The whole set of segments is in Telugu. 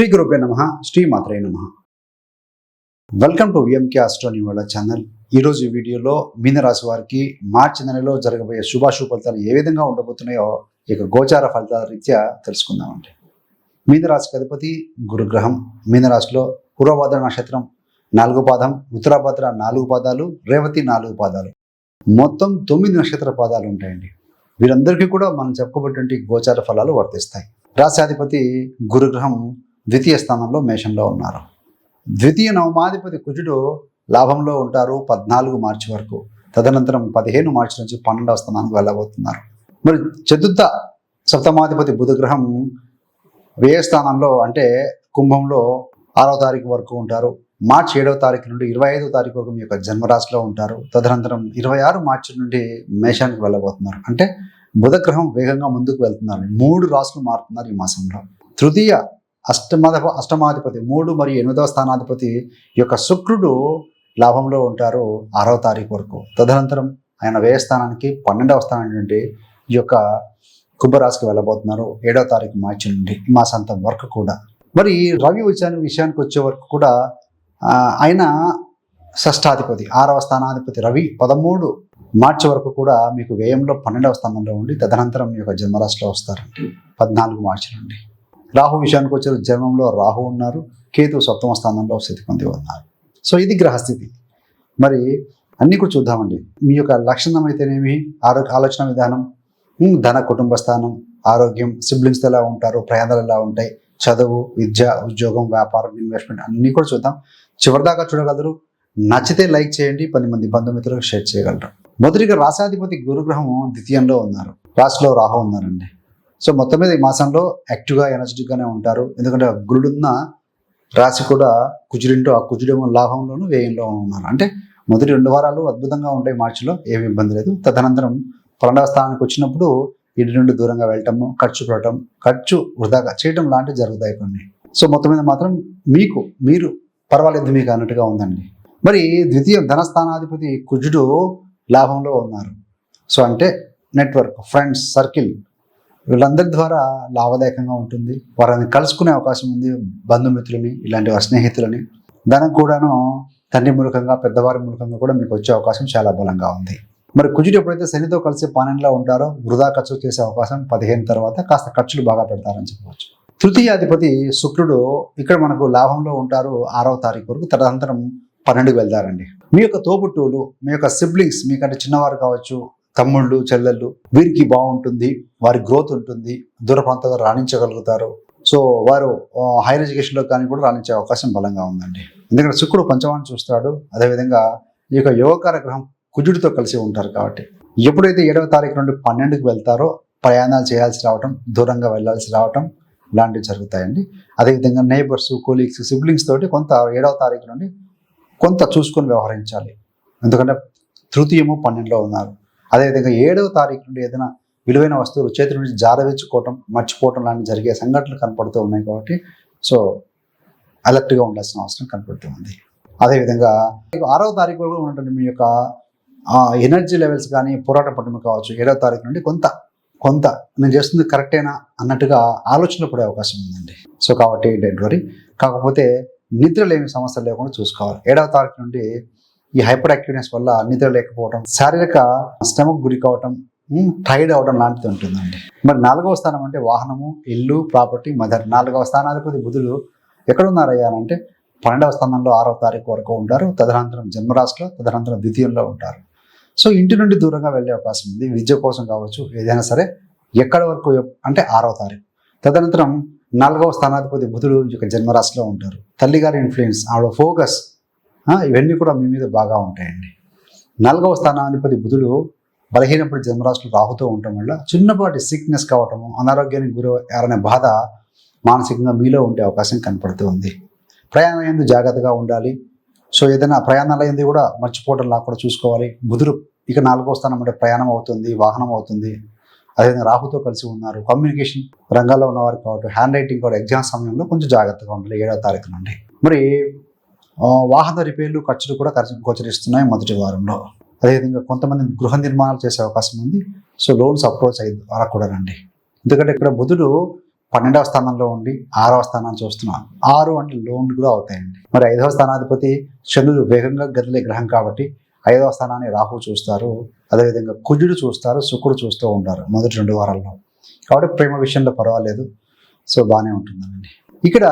శ్రీ గురుపే నమ శ్రీమాత్రే నమ. వెల్కమ్ టు విఎంకే ఆస్ట్రోని వాళ్ళ ఛానల్ ఈరోజు ఈ వీడియోలో మీనరాశి వారికి మార్చి నెలలో జరగబోయే శుభాశుభ ఫలితాలు ఏ విధంగా ఉండబోతున్నాయో ఇక గోచార ఫలితాల రీత్యా తెలుసుకుందామండి. మీనరాశికి అధిపతి గురుగ్రహం. మీనరాశిలో పూర్వభద్ర నక్షత్రం నాలుగు పాదం ఉత్తరాభద్ర నాలుగు పాదాలు రేవతి నాలుగు పాదాలు. మొత్తం తొమ్మిది నక్షత్ర పాదాలు ఉంటాయండి. వీరందరికీ కూడా మనం చెప్పుకోబట్టి గోచార ఫలాలు వర్తిస్తాయి. రాశాధిపతి గురుగ్రహం ద్వితీయ స్థానంలో మేషంలో ఉన్నారు. ద్వితీయ నవమాధిపతి కుజుడు లాభంలో ఉంటారు పద్నాలుగు మార్చి వరకు. తదనంతరం పదిహేను మార్చి నుంచి పన్నెండవ స్థానానికి వెళ్ళబోతున్నారు. మరి చతుర్థ సప్తమాధిపతి బుధగ్రహం వ్యయ స్థానంలో అంటే కుంభంలో ఆరో తారీఖు వరకు ఉంటారు. మార్చి ఏడవ తారీఖు నుండి ఇరవై ఐదో తారీఖు వరకు మీ యొక్క జన్మరాశిలో ఉంటారు. తదనంతరం ఇరవై ఆరు మార్చి నుండి మేషానికి వెళ్ళబోతున్నారు. అంటే బుధగ్రహం వేగంగా ముందుకు వెళ్తున్నారు. మూడు రాసులు మారుతున్నారు ఈ మాసంలో. తృతీయ అష్టమాధ అష్టమాధిపతి మూడు మరియు ఎనిమిదవ స్థానాధిపతి ఈ యొక్క శుక్రుడు లాభంలో ఉంటారు ఆరవ తారీఖు వరకు. తదనంతరం ఆయన వ్యయ స్థానానికి పన్నెండవ స్థానం నుండి ఈ యొక్క కుంభరాశికి వెళ్ళబోతున్నారు. ఏడవ తారీఖు మార్చి నుండి ఈ మాసాంతం వరకు కూడా. మరి రవి వచ్చాను విషయానికి వచ్చే వరకు కూడా ఆయన షష్టాధిపతి ఆరవ స్థానాధిపతి రవి పదమూడు మార్చి వరకు కూడా మీకు వ్యయంలో పన్నెండవ స్థానంలో ఉండి తదనంతరం మీ యొక్క జన్మరాశిలో వస్తారండి పద్నాలుగు మార్చి నుండి. రాహు విషయానికి వచ్చే జన్మంలో రాహు ఉన్నారు కేతు సప్తమ స్థానంలో స్థితి పొంది ఉన్నారు. సో ఇది గ్రహస్థితి. మరి అన్నీ కూడా చూద్దామండి. మీ యొక్క లక్షణం అయితేనేమి? ఆరోగ్య ఆలోచన విధానం ధన కుటుంబ స్థానం ఆరోగ్యం సిబ్లింగ్స్ ఎలా ఉంటారు ప్రయాణాలు ఎలా ఉంటాయి చదువు విద్య ఉద్యోగం వ్యాపారం ఇన్వెస్ట్మెంట్ అన్నీ కూడా చూద్దాం. చివరిదాకా చూడగలరు. నచ్చితే లైక్ చేయండి పది మంది బంధుమిత్రులకు షేర్ చేయగలరు. మొదటిగా రాశాధిపతి గురుగ్రహం ద్వితీయంలో ఉన్నారు. రాశిలో రాహు ఉన్నారండి. సో మొత్తం మీద ఈ మాసంలో యాక్టివ్గా ఎనర్జెటిక్గానే ఉంటారు. ఎందుకంటే గురుడున్న రాశి కూడా కుజుడింటూ ఆ కుజుడేమో లాభంలోను వ్యయంలో ఉన్నారు. అంటే మొదటి రెండు వారాలు అద్భుతంగా ఉంటాయి మార్చిలో ఏమి ఇబ్బంది లేదు. తదనంతరం పన్నెండవ స్థానానికి వచ్చినప్పుడు ఇంటి నుండి దూరంగా వెళ్ళటము ఖర్చు పెట్టడం ఖర్చు వృధాగా చేయటం లాంటివి జరుగుతాయి కొన్ని. సో మొత్తం మీద మాత్రం మీకు మీరు పర్వాలేదు మీకు అన్నట్టుగా ఉందండి. మరి ద్వితీయ ధనస్థానాధిపతి కుజుడు లాభంలో ఉన్నారు. సో అంటే నెట్వర్క్ ఫ్రెండ్స్ సర్కిల్ వీళ్ళందరి ద్వారా లాభదాయకంగా ఉంటుంది. వారిని కలుసుకునే అవకాశం ఉంది బంధుమిత్రులని ఇలాంటి వారి స్నేహితులని ధనం కూడాను తండ్రి మూలకంగా పెద్దవారి మూలకంగా కూడా మీకు వచ్చే అవకాశం చాలా బలంగా ఉంది. మరి కుజుడు ఎప్పుడైతే శనితో కలిసి పన్నెండులో ఉంటారో వృధా ఖర్చు చేసే అవకాశం పదిహేను తర్వాత కాస్త ఖర్చులు బాగా పెడతారని చెప్పవచ్చు. తృతీయాధిపతి శుక్రుడు ఇక్కడ మనకు లాభంలో ఉంటారు ఆరవ తారీఖు వరకు తదనంతరం పన్నెండుకు వెళ్తారండి. మీ యొక్క తోబుట్టువులు మీ యొక్క సిబ్లింగ్స్ మీకంటే చిన్నవారు కావచ్చు తమ్ముళ్ళు చెల్లెళ్ళు వీరికి బాగుంటుంది వారి గ్రోత్ ఉంటుంది దూర ప్రాంతాల్లో రాణించగలుగుతారు. సో వారు హైయర్ ఎడ్యుకేషన్లో కానీ కూడా రాణించే అవకాశం బలంగా ఉందండి. ఎందుకంటే శుక్రుడు పంచమాన్ని చూస్తాడు. అదేవిధంగా ఈ యొక్క యోగకార గ్రహం కుజుడితో కలిసి ఉంటారు కాబట్టి. ఎప్పుడైతే ఏడవ తారీఖు నుండి పన్నెండుకి వెళ్తారో ప్రయాణాలు చేయాల్సి రావటం దూరంగా వెళ్ళాల్సి రావటం ఇలాంటివి జరుగుతాయండి. అదేవిధంగా నైబర్స్ కొలీగ్స్ సిబ్లింగ్స్ తోటి కొంత ఏడవ తారీఖు నుండి కొంత చూసుకొని వ్యవహరించాలి. ఎందుకంటే తృతీయము పన్నెండులో ఉన్నారు. అదేవిధంగా ఏడవ తారీఖు నుండి ఏదైనా విలువైన వస్తువులు చేతి నుంచి జారవించుకోవటం మర్చిపోవటం లాంటి జరిగే సంఘటనలు కనపడుతూ ఉన్నాయి కాబట్టి సో అలర్ట్గా ఉండాల్సిన అవసరం కనపడుతూ ఉంది. అదేవిధంగా ఆరవ తారీఖు వరకు ఉన్నటువంటి మీ యొక్క ఎనర్జీ లెవెల్స్ కానీ పోరాట పట్టుమ కావచ్చు ఏడవ తారీఖు నుండి కొంత కొంత నేను చేస్తుంది కరెక్టేనా అన్నట్టుగా ఆలోచనలు పడే అవకాశం ఉందండి. సో కాబట్టి డెంట్ వరీ కాకపోతే నిద్ర లేని సమస్యలు లేకుండా చూసుకోవాలి. ఏడవ తారీఖు నుండి ఈ హైపర్ యాక్టివ్నెస్ వల్ల నిద్ర లేకపోవడం శారీరక శ్రమకు గురి కావటం టైర్డ్ అవడం లాంటిది ఉంటుందండి. మరి నాలుగవ స్థానం అంటే వాహనము ఇల్లు ప్రాపర్టీ మదర్ నాలుగవ స్థానాధిపతి బుధుడు ఎక్కడ అంటే పన్నెండవ స్థానంలో ఆరవ తారీఖు వరకు ఉంటారు. తదనంతరం జన్మరాశిలో తదనంతరం ద్వితీయంలో ఉంటారు. సో ఇంటి నుండి దూరంగా వెళ్ళే అవకాశం ఉంది. విద్య కోసం కావచ్చు ఏదైనా సరే ఎక్కడ వరకు అంటే ఆరవ తారీఖు. తదనంతరం నాలుగవ స్థానాధిపతి బుధుడు ఈ యొక్క జన్మరాశిలో ఉంటారు. తల్లిగారి ఇన్ఫ్లుయెన్స్ ఆవిడ ఫోకస్ ఇవన్నీ కూడా మీ మీద బాగా ఉంటాయండి. నాలుగవ స్థానాధిపతి బుధుడు బలహీనప్పుడు జన్మరాశులు రాహుతో ఉండటం వల్ల చిన్నపాటి సిక్నెస్ కావటము అనారోగ్యానికి గురయ్యారనే బాధ మానసికంగా మీలో ఉండే అవకాశం కనపడుతూ ఉంది ప్రయాణం ఎందు జాగ్రత్తగా ఉండాలి. సో ఏదైనా ప్రయాణాల ఎందు కూడా మర్చిపోవడం లా కూడా చూసుకోవాలి. బుధుడు ఇక నాలుగో స్థానం అంటే ప్రయాణం అవుతుంది వాహనం అవుతుంది. అదేవిధంగా రాహుతో కలిసి ఉన్నారు. కమ్యూనికేషన్ రంగాల్లో ఉన్నవారు కావచ్చు హ్యాండ్ రైటింగ్ కూడా ఎగ్జామ్ సమయంలో కొంచెం జాగ్రత్తగా ఉండాలి. ఏడవ తారీఖు నుండి. మరి వాహన రిపేర్లు ఖర్చులు కూడా గోచరిస్తున్నాయి మొదటి వారంలో. అదేవిధంగా కొంతమంది గృహ నిర్మాణాలు చేసే అవకాశం ఉంది. సో లోన్స్ అప్రోచ్ అయ్యి అలా కూడా రండి ఎందుకంటే ఇక్కడ బుధుడు పన్నెండవ స్థానంలో ఉండి ఆరవ స్థానాన్ని చూస్తున్నాం ఆరు అంటే లోన్లు కూడా అవుతాయండి. మరి ఐదవ స్థానాధిపతి చంద్రుడు వేగంగా గదిలే గ్రహం కాబట్టి ఐదవ స్థానాన్ని రాహు చూస్తారు. అదేవిధంగా కుజుడు చూస్తారు శుక్రుడు చూస్తూ ఉంటారు మొదటి రెండు వారాల్లో. కాబట్టి ప్రేమ విషయంలో పర్వాలేదు. సో బాగానే ఉంటుందండి. ఇక్కడ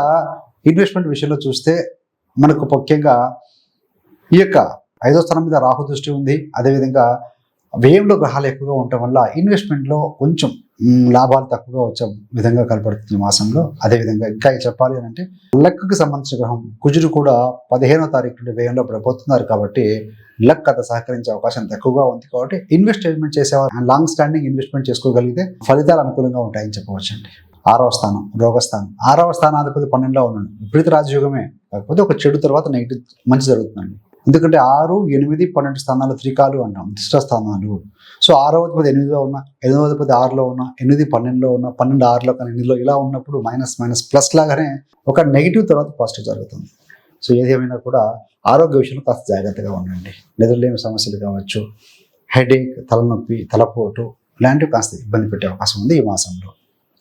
ఇన్వెస్ట్మెంట్ విషయంలో చూస్తే మనకు ముఖ్యంగా ఈ యొక్క ఐదో స్థానం మీద రాహు దృష్టి ఉంది. అదేవిధంగా వ్యయంలో గ్రహాలు ఎక్కువగా ఉండటం వల్ల ఇన్వెస్ట్మెంట్లో కొంచెం లాభాలు తక్కువగా వచ్చే విధంగా కనపడుతుంది ఈ మాసంలో. అదేవిధంగా ఇంకా చెప్పాలి అని అంటే లక్కి సంబంధించిన గ్రహం కుజుడు కూడా పదిహేనో తారీఖు నుండి వ్యయంలో పడిపోతున్నారు కాబట్టి లక్ అంత సహకరించే అవకాశం తక్కువగా ఉంది కాబట్టి ఇన్వెస్ట్మెంట్ చేసేవారు లాంగ్ స్టాండింగ్ ఇన్వెస్ట్మెంట్ చేసుకోగలిగితే ఫలితాలు అనుకూలంగా ఉంటాయని చెప్పవచ్చండి. ఆరవ స్థానం రోగస్థానం ఆరవ స్థానాధిపతి పన్నెండులో ఉన్నాడు. విపరీత రాజయోగమే. కాకపోతే ఒక చెడు తర్వాత నెగిటివ్ మంచి జరుగుతుందండి. ఎందుకంటే ఆరు ఎనిమిది పన్నెండు స్థానాలు త్రికాలు అంటాం దిష్ట స్థానాలు. సో ఆరవ అధిపతి ఎనిమిదిలో ఉన్న ఎనిమిదవ అధిపతి ఆరులో ఉన్న ఎనిమిది పన్నెండులో ఉన్న పన్నెండు ఆరులో కానీ ఎనిమిదిలో ఇలా ఉన్నప్పుడు మైనస్ మైనస్ ప్లస్ లాగానే ఒక నెగిటివ్ తర్వాత పాజిటివ్ జరుగుతుంది. సో ఏదేమైనా కూడా ఆరోగ్య విషయంలో కాస్త జాగ్రత్తగా ఉండండి. నిద్రలేని సమస్యలు కావచ్చు హెడేక్ తలనొప్పి తలపోటు ఇలాంటివి కాస్త ఇబ్బంది పెట్టే అవకాశం ఉంది ఈ మాసంలో.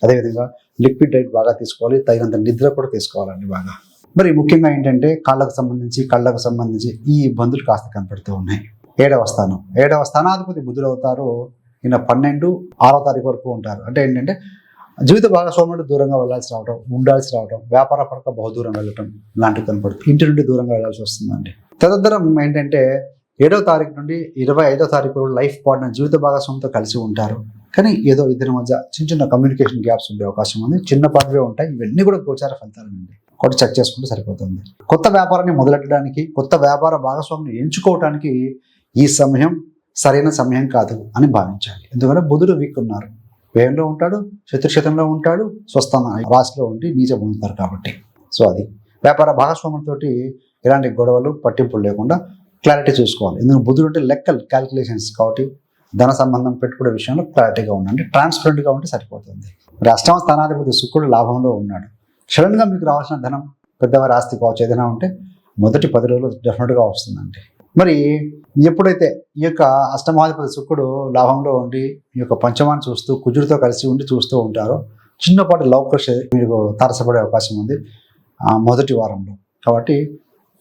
అదేవిధంగా లిక్విడ్ డైట్ బాగా తీసుకోవాలి తగినంత నిద్ర కూడా తీసుకోవాలండి బాగా. మరి ముఖ్యంగా ఏంటంటే కాళ్ళకు సంబంధించి కళ్ళకు సంబంధించి ఈ ఇబ్బందులు కాస్త కనపడుతూ ఉన్నాయి. ఏడవ స్థానం. ఏడవ స్థానాధిపతి బుద్ధులు అవుతారు. ఈయన పన్నెండు ఆరో తారీఖు వరకు ఉంటారు. అంటే ఏంటంటే జీవిత భాగస్వాములు దూరంగా వెళ్ళాల్సి రావడం ఉండాల్సి రావడం వ్యాపార పరంగా బహుదూరం వెళ్ళటం లాంటివి కనపడుతుంది ఇంటి నుండి దూరంగా వెళ్ళాల్సి వస్తుందండి. తదనంతరం ఏంటంటే ఏడవ తారీఖు నుండి ఇరవై ఐదో తారీఖు లైఫ్ పార్ట్నర్ జీవిత భాగస్వామితో కలిసి ఉంటారు. కానీ ఏదో ఇద్దరి మధ్య చిన్న చిన్న కమ్యూనికేషన్ గ్యాప్స్ ఉండే అవకాశం ఉంది. చిన్నపాటివే ఉంటాయి. ఇవన్నీ కూడా గోచార ఫలితాలండి ఒకటి చెక్ చేసుకుంటే సరిపోతుంది. కొత్త వ్యాపారాన్ని మొదలెట్టడానికి కొత్త వ్యాపార భాగస్వామిని ఎంచుకోవడానికి ఈ సమయం సరైన సమయం కాదు అని భావించాలి. ఎందుకంటే బుధుడు వీక్ ఉన్నారు. వ్యయంలో ఉంటాడు శత్రుక్షేత్రంలో ఉంటాడు స్వస్థాన రాశిలో ఉండి నీచ పొందుతారు కాబట్టి. సో అది. వ్యాపార భాగస్వాములతోటి ఎలాంటి గొడవలు పట్టింపులు లేకుండా క్లారిటీ చూసుకోవాలి. ఎందుకంటే బుధుడు అంటే లెక్కలు క్యాలిక్యులేషన్స్ కాబట్టి ధన సంబంధం పెట్టుకునే విషయంలో క్లారిటీగా ఉండండి. ట్రాన్స్పరెంట్గా ఉంటే సరిపోతుంది. మరి అష్టమ స్థానాధిపతి శుక్రుడు లాభంలో ఉన్నాడు. సడన్గా మీకు రావాల్సిన ధనం పెద్దవారి ఆస్తి కావచ్చు ఏదైనా ఉంటే మొదటి పది రోజులు డెఫినెట్గా వస్తుందండి. మరి ఎప్పుడైతే ఈ యొక్క అష్టమాధిపతి శుక్రుడు లాభంలో ఉండి ఈ యొక్క పంచమాన్ని చూస్తూ కుజుడితో కలిసి ఉండి చూస్తూ ఉంటారో చిన్నపాటి లౌకష మీకు తారసపడే అవకాశం ఉంది మొదటి వారంలో. కాబట్టి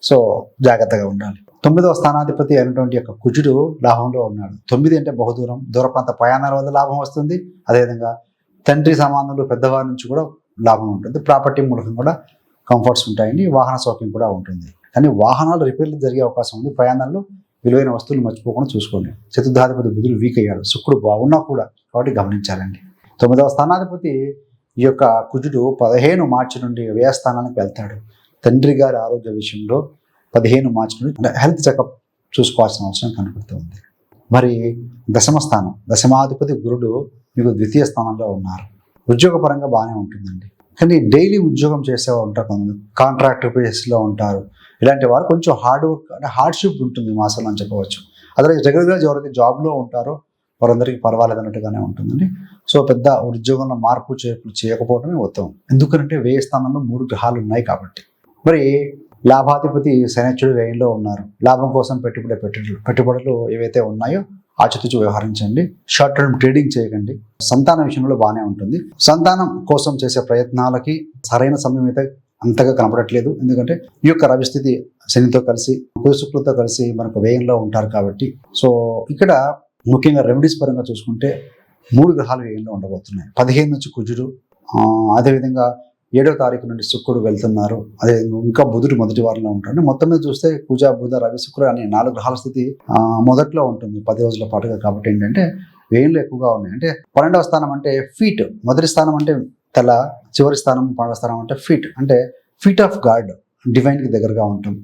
సో జాగ్రత్తగా ఉండాలి. తొమ్మిదవ స్థానాధిపతి అయినటువంటి యొక్క కుజుడు లాభంలో ఉన్నాడు. తొమ్మిది అంటే బహుదూరం దూర ప్రాంత ప్రయాణాల వల్ల లాభం వస్తుంది. అదేవిధంగా తండ్రి సమానులు పెద్దవారి నుంచి కూడా లాభం ఉంటుంది. ప్రాపర్టీ మూలకం కూడా కంఫర్ట్స్ ఉంటాయండి వాహన సౌకర్యం కూడా ఉంటుంది. కానీ వాహనాలు రిపేర్లు జరిగే అవకాశం ఉంది. ప్రయాణాల్లో విలువైన వస్తువులు మర్చిపోకుండా చూసుకోండి. చతుర్థాధిపతి బుధుడు వీక్ అయ్యాడు. శుక్రుడు బాగున్నా కూడా కాబట్టి గమనించాలండి. తొమ్మిదవ స్థానాధిపతి ఈ యొక్క కుజుడు పదిహేను మార్చి నుండి వ్యయస్థానానికి వెళ్తాడు. తండ్రి గారి ఆరోగ్య విషయంలో పదిహేను మార్చి నుండి హెల్త్ చెకప్ చూసుకోవాల్సిన అవసరం కనపడుతుంది. మరి దశమ స్థానం దశమాధిపతి గురుడు మీకు ద్వితీయ స్థానంలో ఉన్నారు. ఉద్యోగపరంగా బాగానే ఉంటుందండి. కానీ డైలీ ఉద్యోగం చేసేవారు ఉంటారు కొంతమంది కాంట్రాక్టర్ బేస్లో ఉంటారు. ఇలాంటి వారు కొంచెం హార్డ్ వర్క్ అంటే హార్డ్షిప్ ఉంటుంది మాసంలో అని చెప్పవచ్చు. అదే రెగ్యులర్గా ఎవరైతే జాబ్లో ఉంటారో వారందరికీ పర్వాలేదు అన్నట్టుగానే ఉంటుందండి. సో పెద్ద ఉద్యోగంలో మార్పు చేర్పులు చేయకపోవడమే ఉత్తమం. ఎందుకంటే వేయ స్థానంలో మూడు గ్రహాలు ఉన్నాయి కాబట్టి. మరి లాభాధిపతి శనిచ్చుడు వ్యయంలో ఉన్నారు. లాభం కోసం పెట్టుబడి పెట్టుబడులు పెట్టుబడులు ఏవైతే ఉన్నాయో ఆచితూచి వ్యవహరించండి. షార్ట్ టర్మ్ ట్రేడింగ్ చేయకండి. సంతాన విషయంలో బాగానే ఉంటుంది. సంతానం కోసం చేసే ప్రయత్నాలకి సరైన సమయం అయితే అంతగా కనపడట్లేదు. ఎందుకంటే ఈ యొక్క రవిస్థితి శనితో కలిసి కుశుక్లతో కలిసి మనకు వ్యయంలో ఉంటారు కాబట్టి. సో ఇక్కడ ముఖ్యంగా రెమెడీస్ పరంగా చూసుకుంటే మూడు గ్రహాలు వ్యయంలో ఉండబోతున్నాయి. పదిహేను నుంచి కుజుడు అదేవిధంగా ఏడో తారీఖు నుండి శుక్రుడు వెళ్తున్నారు. అదే ఇంకా బుధుడు మొదటి వారంలో ఉంటాడు. మొత్తం మీద చూస్తే కుజ బుధ రవి శుక్ర అనే నాలుగు గ్రహాల స్థితి మొదట్లో ఉంటుంది పది రోజుల పాటుగా. కాబట్టి ఏంటంటే వ్యయంలో ఎక్కువగా ఉన్నాయి. అంటే పన్నెండవ స్థానం అంటే ఫీట్ మొదటి స్థానం అంటే తల చివరి స్థానం పన్నెండవ స్థానం అంటే ఫీట్ అంటే ఫీట్ ఆఫ్ గాడ్ డివైన్కి దగ్గరగా ఉంటాం.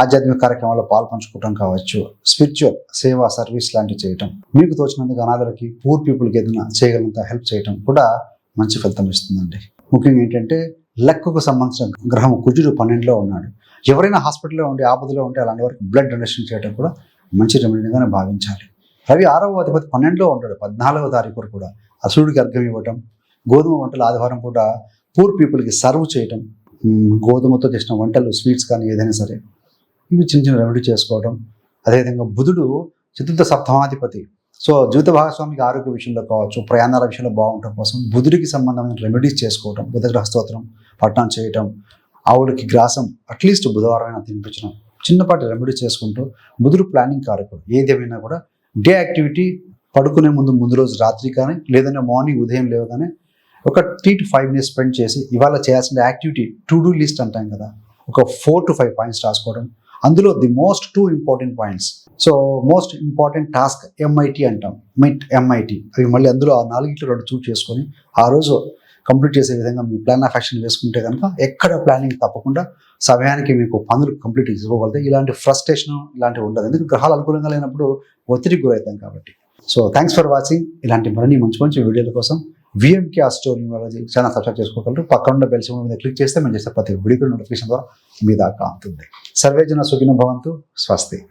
ఆధ్యాత్మిక కార్యక్రమాల్లో పాలు పంచుకోవటం కావచ్చు. స్పిరిచువల్ సేవా సర్వీస్ లాంటివి చేయటం. మీకు తోచినందుకు అనాథలకి పూర్ పీపుల్కి ఏదైనా చేయగలంత హెల్ప్ చేయటం కూడా మంచి ఫలితం ఇస్తుందండి. ముఖ్యంగా ఏంటంటే లెక్కకు సంబంధించిన గ్రహం కుజుడు పన్నెండులో ఉన్నాడు. ఎవరైనా హాస్పిటల్లో ఉండి ఆపదలో ఉంటే అలాంటి వారికి బ్లడ్ డొనేషన్ చేయడం కూడా మంచి రెమెడీగానే భావించాలి. రవి ఆరవ అధిపతి పన్నెండులో ఉంటాడు పద్నాలుగవ తారీఖు కూడా. అసురుడికి అర్థం ఇవ్వటం గోధుమ వంటలు ఆదివారం పూట పూర్ పీపుల్కి సర్వ్ చేయటం గోధుమతో చేసిన వంటలు స్వీట్స్ కానీ ఏదైనా సరే ఇవి చిన్న చిన్న రెమెడీ చేసుకోవడం అదేవిధంగా బుధుడు చతుర్థ సప్తమాధిపతి సో జీవిత భాగస్వామికి ఆరోగ్య విషయంలో కావచ్చు ప్రయాణాల విషయంలో బాగుండటం కోసం బుధుడికి సంబంధమైన రెమెడీస్ చేసుకోవటం బుధగ్రహ స్తోత్రం పట్టణం చేయటం ఆవుడికి గ్రాసం అట్లీస్ట్ బుధవారం అయినా తినిపించడం చిన్నపాటి రెమెడీ చేసుకుంటూ బుధుడు ప్లానింగ్ కార్యక్రమం. ఏదేమైనా కూడా డే యాక్టివిటీ పడుకునే ముందు ముందు రోజు రాత్రి కానీ లేదంటే మార్నింగ్ ఉదయం లేవగానే ఒక three two five minutes spend చేసి ఇవాళ చేయాల్సిన యాక్టివిటీ టు డూ లిస్ట్ అంటాం కదా ఒక ఫోర్ టు ఫైవ్ పాయింట్స్ రాసుకోవడం అందులో the most two important points so most important task MIT అంటాం. మిట్ ఎంఐటి అవి మళ్ళీ అందులో ఆ నాలుగిట్లో రెండు చూస్ చేసుకొని ఆ రోజు కంప్లీట్ చేసే విధంగా మీ ప్లాన్ ఆఫ్ యాక్షన్ వేసుకుంటే కనుక ఎక్కడ ప్లానింగ్ తప్పకుండా సమయానికి మీకు పనులు కంప్లీట్ చేసుకోగలితే ఇలాంటి ఫ్రస్ట్రేషన్ ఇలాంటివి ఉండదు. ఎందుకంటే గ్రహాలు అనుకూలంగా లేనప్పుడు ఒత్తిడికి గురవుతాం కాబట్టి. సో థ్యాంక్స్ ఫర్ వాచింగ్ ఇలాంటి మరిన్ని మంచి మంచి వీడియోల కోసం విఎంకే ఆస్టో వాళ్ళది చాలా సబ్స్క్రైబ్ చేసుకోగలరు. పక్కన ఉన్న బెల్ సింబల్ మీద క్లిక్ చేస్తే మేము చేసే ప్రతి వీడియో నోటిఫికేషన్ ద్వారా మీ దాకా అందుతుంది. సర్వేజన సుఖిన భవంతు. స్వస్తి.